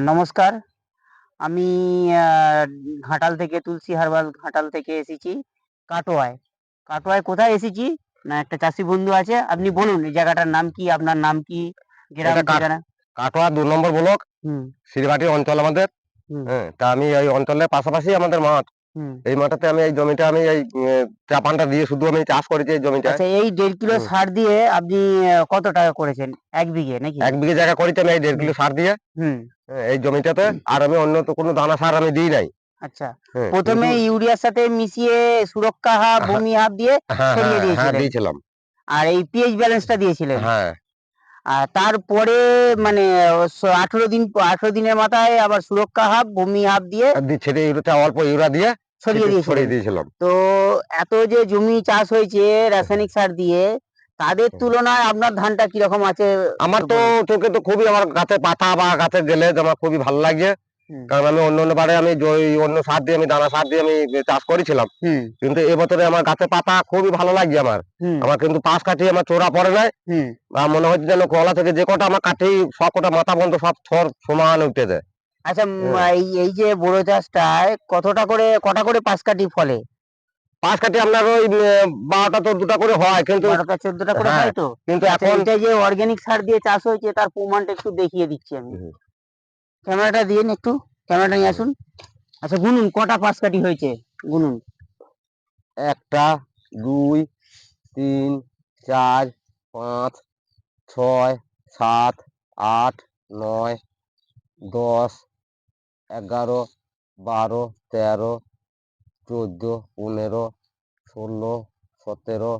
নমস্কার। আমি ঘাটাল থেকে তুলসী হারবাল ঘাটাল থেকে এসেছি কাটোয়ায়। কাটোয়ায় কোথায় এসেছি? না একটা চাষি বন্ধু আছে। আপনি বলুন এই জায়গাটার নাম কি? আপনার নাম কি? গ্রাম ঠিকানা? কাটোয়া দু নম্বর ব্লক হুম। শিরবাটি অঞ্চল আমাদের। হুম। হ্যাঁ তা আমি ওই অঞ্চলের পাশাপাশি আমাদের মাঠ। এই মাঠেতে আমি এই জমিটা আমি এই চাপানটা দিয়ে শুধু আমি চাষ করেছি এই জমিটা। আচ্ছা এই দেড় কিলো সার দিয়ে আপনি কত টাকা করেছেন? এক বিঘে নাকি? এক বিঘে জায়গা করেছি আমি এই দেড় কিলো সার দিয়ে। হুম। হ্যাঁ, এই জমিটাতে আর আমি অন্য তো কোনো দানা সার আমি দিই নাই। আচ্ছা হ্যাঁ, প্রথমে ইউরিয়ার সাথে মিশিয়ে সুরক্ষা হাফ হ্যাঁ। ভূমি হাফ দিয়ে হ্যাঁ ছড়িয়ে হ্যাঁ, হ্যাঁ দিয়েছিলেন। দিয়েছিলাম। আর এই পিএইচ ব্যালেন্সটা দিয়েছিলেন। হ্যাঁ। আর তারপরে মানে আঠেরো দিন আঠেরো দিনের মাথায় আবার সুরক্ষা হাফ ভূমি হাফ দিয়ে ছেড়ে ইউরিয়াটা অল্প ইউরিয়া দিয়ে ছড়িয়ে দিয়েছিলাম। তো এত যে জমি চাষ হয়েছে রাসায়নিক সার দিয়ে তাদের তুলনায় আপনার ধানটা কীরকম আছে? আমার তো। চোখে তো খুবই আমার গাছে পাতা বা গাছে গেলে আমার খুবই ভালো লাগে। হুম। কারণ আমি অন্য অন্য বারে আমি অন্য সার দিয়ে আমি দানা সার দিয়ে আমি চাষ করেছিলাম। কিন্তু এবছরে আমার গাছে পাতা খুবই ভালো লাগছে আমার। আমার কিন্তু পাশ কাটিয়ে আমার চোরা পড়ে নাই। মনে হচ্ছে যেন কলা থেকে যে কটা আমার কাঠি সব কটা মাথা বন্ধ সব থর সমান উঠে যায়। আচ্ছা হ্যাঁ। এই এই যে বড় চাষটায় কতটা করে কটা করে পাঁচ কাঠি ফলে? পাশ কাটি আপনার ওই বারোটা তো দুটা করে হয় কিন্তু বারোটা চোদ্দটা করে হ্যাঁ, হয় তো? কিন্তু আচ্ছা, এখন এটা যে অর্গানিক সার দিয়ে চাষ হয়েছে তার প্রমাণটা একটু দেখিয়ে দিচ্ছি আমি। ক্যামেরাটা দিন একটু ক্যামেরাটা নিয়ে আসুন। আচ্ছা গুনুন কটা পাঁচ কাঠি হয়েছে? গুনুন। একটা দুই তিন চার পাঁচ ছয় সাত আট নয় দশ এগারো বারো তেরো চোদ্দ পনেরো ষোলো সতেরো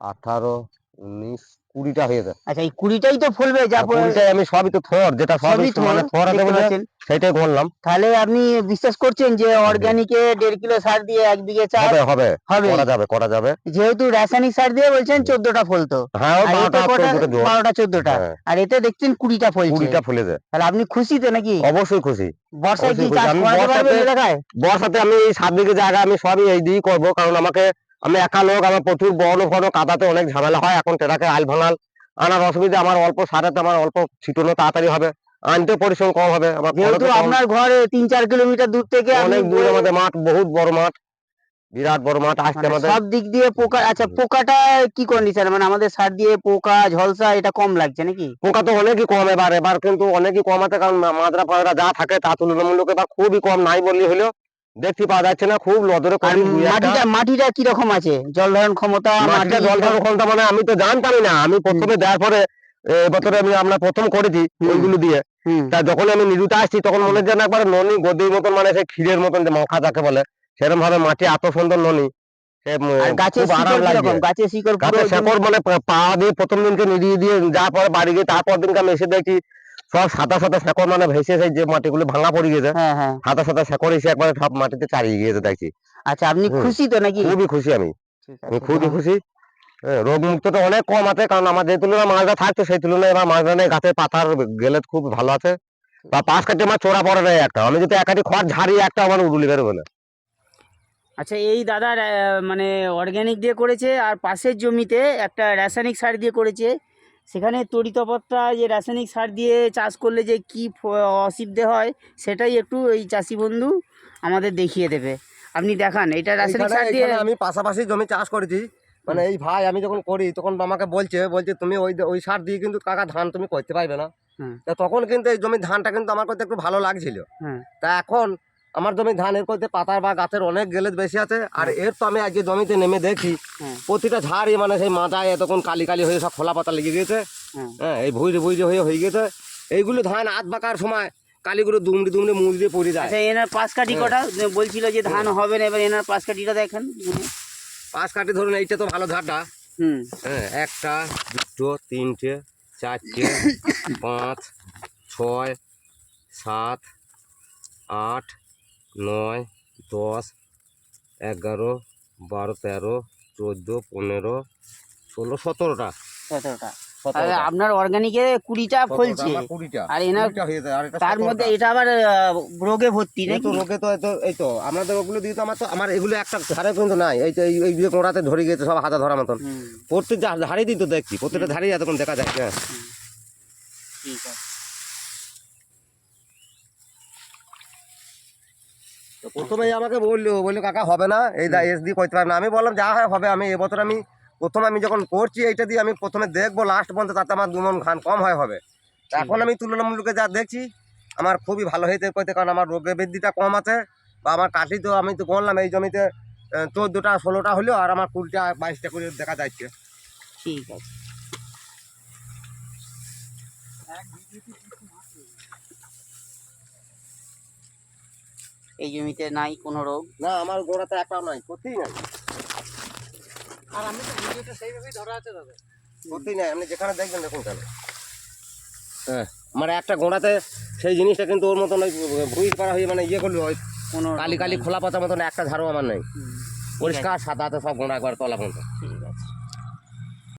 আঠারো উনিশ কুড়িটা আচ্ছা এই কুড়িটাই তো ফলবে যা আর আমি সবই তো থর যেটা সবই সবই মানে থর আছে বলে সেটাই বললাম। তাহলে আপনি বিশ্বাস করছেন যে অর্গানিকে দেড় কিলো সার দিয়ে এক বিঘে চাষ হবে হবে হবে। করা যাবে করা যাবে। যেহেতু রাসায়নিক সার দিয়ে বলছেন চোদ্দটা ফলতো। হ্যাঁ বারোটা চোদ্দটা। হ্যাঁ, আর এতে দেখছেন কুড়িটা ফলছে। কুড়িটা ফুলে যায়। তাহলে আপনি খুশি তো নাকি? অবশ্যই খুশি। বর্ষায় কি চাষ বর্ষাতে- আমি এই সাত বিঘে জায়গা আমি সবই এই দিয়েই করব কারণ আমাকে আমি একা লোক আমার প্রচুর বড় ঘন কাদাতে অনেক ঝামেলা হয় এখন টেরাকে আল ভাঙাল। আনার অসুবিধা আমার অল্প সারাতে আমার অল্প ছিটানো তাড়াতাড়ি হবে। আনতে পরিশ্রম কম হবে। যেহেতু আপনার ঘরে তিন চার কিলোমিটার দূর থেকে অনেক দূর আমাদের মাঠ বহুত বড় মাঠ। বিরাট বড় মাঠ আসতে মানে আমাদের। সব দিক দিয়ে পোকা আচ্ছা পোকাটা কি কন্ডিশন মানে আমাদের সার দিয়ে পোকা ঝলসা এটা কম লাগছে নাকি? পোকা তো অনেকই কম এবার এবার কিন্তু অনেকই কম আছে কারণ মা- মাজরা ফাজরা যা থাকে তা তুলনামূলক এবার খুবই কম নাই বললি হলেও। দেখতে পাওয়া যাচ্ছে না খুব লদরে। মাটিটা মাটিটা কি রকম আছে? জল ধারণ ক্ষমতা মাটিটা জল ধারণ ক্ষমতা মানে আমি তো জানতামই না। আমি প্রথমে দেওয়ার পরে এবছরে আমি আমরা প্রথম করেছি ওইগুলো দিয়ে। তা যখন আমি নিরুতে আসছি তখন মনে হচ্ছে না একবার ননি গদির মতন মানে সেই ক্ষীরের মতন যে মাখা যাকে বলে সেরকম ভাবে মাটি এত সুন্দর ননি। গাছের শিকড় মানে পা- দিয়ে প্রথম দিনকে নিড়িয়ে দিয়ে যাওয়ার পরে বাড়ি গিয়ে তারপর দিনকে আমি এসে দেখছি সব সাদা সাদা শেকড় মানে ভেসে সেই যে মাটিগুলো ভাঙা পড়ে গেছে হ্যাঁ হ্যাঁ। সাদা সাদা শেকড় এসে একবারে সব মাটিতে চারিয়ে গিয়েছে দেখছি। আচ্ছা আপনি খুশি তো নাকি? খুবই খুশি আমি। আমি খুবই খুশি। রোগ মুক্তটা অনেক কম আছে কারণ আমার যে তুলনায় মাছটা থাকতো সেই তুলনায় এবার মাছটা নেই গাছের পাতার গেলে খুব ভালো আছে। বা পাশ কাটে আমার চোরা পড়ে নেই একটা। আমি যদি একাটি খড় ঝাড়ি একটা আমার উড়ুলি বেরোবে না। আচ্ছা এই আহ, মানে অর্গানিক দিয়ে করেছে আর পাশের জমিতে একটা রাসায়নিক সার দিয়ে করেছে সেখানে তরিতপত্তা যে রাসায়নিক সার দিয়ে চাষ করলে যে কি অসুবিধে হয় সেটাই একটু এই চাষি বন্ধু আমাদের দেখিয়ে দেবে। আপনি দেখান এটা রাসায়নিক সার দিয়ে আমি পাশাপাশি জমি চাষ করেছি। মানে এই ভাই আমি যখন করি তখন আমাকে বলছে বলছে তুমি ওই ওই সার দিয়ে কিন্তু কাকা ধান তুমি করতে পারবে না। তখন কিন্তু এই জমির ধানটা কিন্তু আমার করতে একটু ভালো লাগছিল। তা এখন আমার জমি ধানের করতে পাতার বা গাছের অনেক গেলেত বেশি আছে আর এর তো আমি আজকে জমিতে নেমে দেখি। হ্যাঁ। প্রতিটা ঝাড়ই মানে সেই মাথায় এতক্ষণ কালি কালি হয়ে সব খোলা পাতা লেগে গেছে হ্যাঁ হ্যাঁ এই ভুইরে ভুইরে হয়ে হয়ে গেছে এইগুলো ধান আধ বাঁকার সময় কালিগুলো দুমড়ি দুমড়ি মুড়ি দিয়ে পড়ে যায়। আচ্ছা এনার পাঁচ কাঠি হ্যাঁ। কটা? যে বলছিল যে ধান হবে না এবার এনার পাঁচ কাঠিটা দেখেন। পাঁচ কাটি ধরুন এইটা তো ভালো ধারটা। হুম। হ্যাঁ একটা দুটো তিনটে চারটে পাঁচ ছয় সাত আট নয় দশ এগারো বারো তেরো চোদ্দ পনেরো ষোলো সতেরোটা। সতেরোটা। তাহলে আপনার অর্গানিকে কুড়িটা ফলছে। আর এনার তার মধ্যে এটা আবার রোগে ভর্তি নাকি তো লোকে তো এই তো এই তো। আমাদের ওগুলো দিয়ে তো আমার তো আমার এগুলো একটা ধারে কিন্তু নাই। এই তো এই যে কোঁড়াতে ধরে গেছে সব হাতে ধরা মতন। হুম। প্রত্যেক ধারেই দিই তো দেখছি প্রত্যেকটা ধারেই এতক্ষণ দেখা যায় হ্যাঁ। ঠিক আছে। তো প্রথমেই আমাকে বলল বলল কাকা হবে না এই দা এস দিয়ে করতে পারবে না। আমি বললাম যা হয় হবে আমি এবছর আমি প্রথম আমি যখন করছি এইটা দিয়ে আমি প্রথমে দেখব লাস্ট পর্যন্ত তাতে আমার দুমন ধান কম হয় হবে। এখন আমি তুলনামূলকে যা দেখছি আমার খুবই ভালো হয়েছে কইতে কারণ আমার রোগের বৃদ্ধিটা কম আছে বা আমার কাঠি তো আমি তো বললাম এই জমিতে চোদ্দোটা ষোলোটা হলো আর আমার কুড়িটা বাইশটা করে দেখা যাচ্ছে। ঠিক আছে। এই জমিতে নাই কোনো রোগ? না আমার গোড়াতে একটাও নাই সত্যিই নাই। আর আমি তো ভিডিওটা সেইভাবেই ধরা আছে দাদা। সত্যিই নাই আপনি যেখানে দেখবেন দেখুন কেন। হ্যাঁ আমার একটা গোড়াতে সেই জিনিসটা কিন্তু ওর মতন ওই ভুই করা হয়ে মানে ইয়ে করল ওই কোনো কালি কালি নাই। খোলা পাতার মতন একটা ঝাড়ু আমার নেই। পরিষ্কার সাদা সব গোড়া একবার তলা পর্যন্ত। ঠিক আছে।